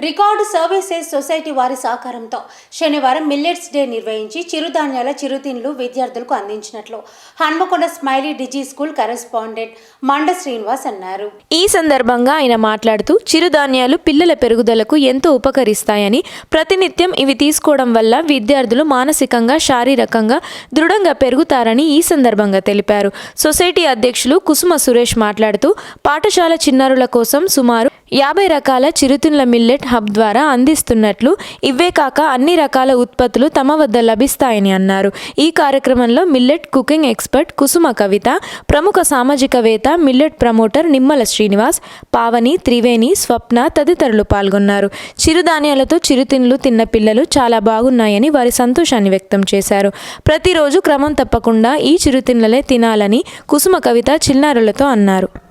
Record services society వారి సహకారంతో శనివారం మిల్లెట్స్ డే నిర్వహించి చిరుధాన్యాల చిరుతిండ్లు విద్యార్థులకు అందించినట్లు Hanamkonda smiley digi school correspondent Manda Srinivas అన్నారు. ఈ సందర్భంగా ఆయన మాట్లాడుతూ చిరుధాన్యాలు పిల్లల పెరుగుదలకు ఎంతో ఉపకరిస్తాయని ప్రతినిత్యం ఇవి తీసుకోవడం వల్ల విద్యార్థులు మానసికంగా శారీరకంగా దృఢంగా పెరుగుతారని ఈ సందర్భంగా తెలిపారు. సొసైటీ అధ్యక్షులు కుసుమ సురేష్ మాట్లాడుతూ పాఠశాల చిన్నారుల కోసం సుమారు యాభై రకాల చిరుతిండ్ల మిల్లెట్ హబ్ ద్వారా అందిస్తున్నట్లు ఇవే కాక అన్ని రకాల ఉత్పత్తులు తమ వద్ద లభిస్తాయని అన్నారు. ఈ కార్యక్రమంలో millet cooking expert Kusuma Kavitha ప్రముఖ సామాజికవేత్త మిల్లెట్ ప్రమోటర్ నిమ్మల శ్రీనివాస్ పావని త్రివేణి స్వప్న తదితరులు పాల్గొన్నారు. చిరుధాన్యాలతో చిరుతిండ్లు తిన్న పిల్లలు చాలా బాగున్నాయని వారి సంతోషాన్ని వ్యక్తం చేశారు. ప్రతిరోజు క్రమం తప్పకుండా ఈ చిరుతిండ్లలే తినాలని కుసుమ కవిత చిన్నారులతో అన్నారు.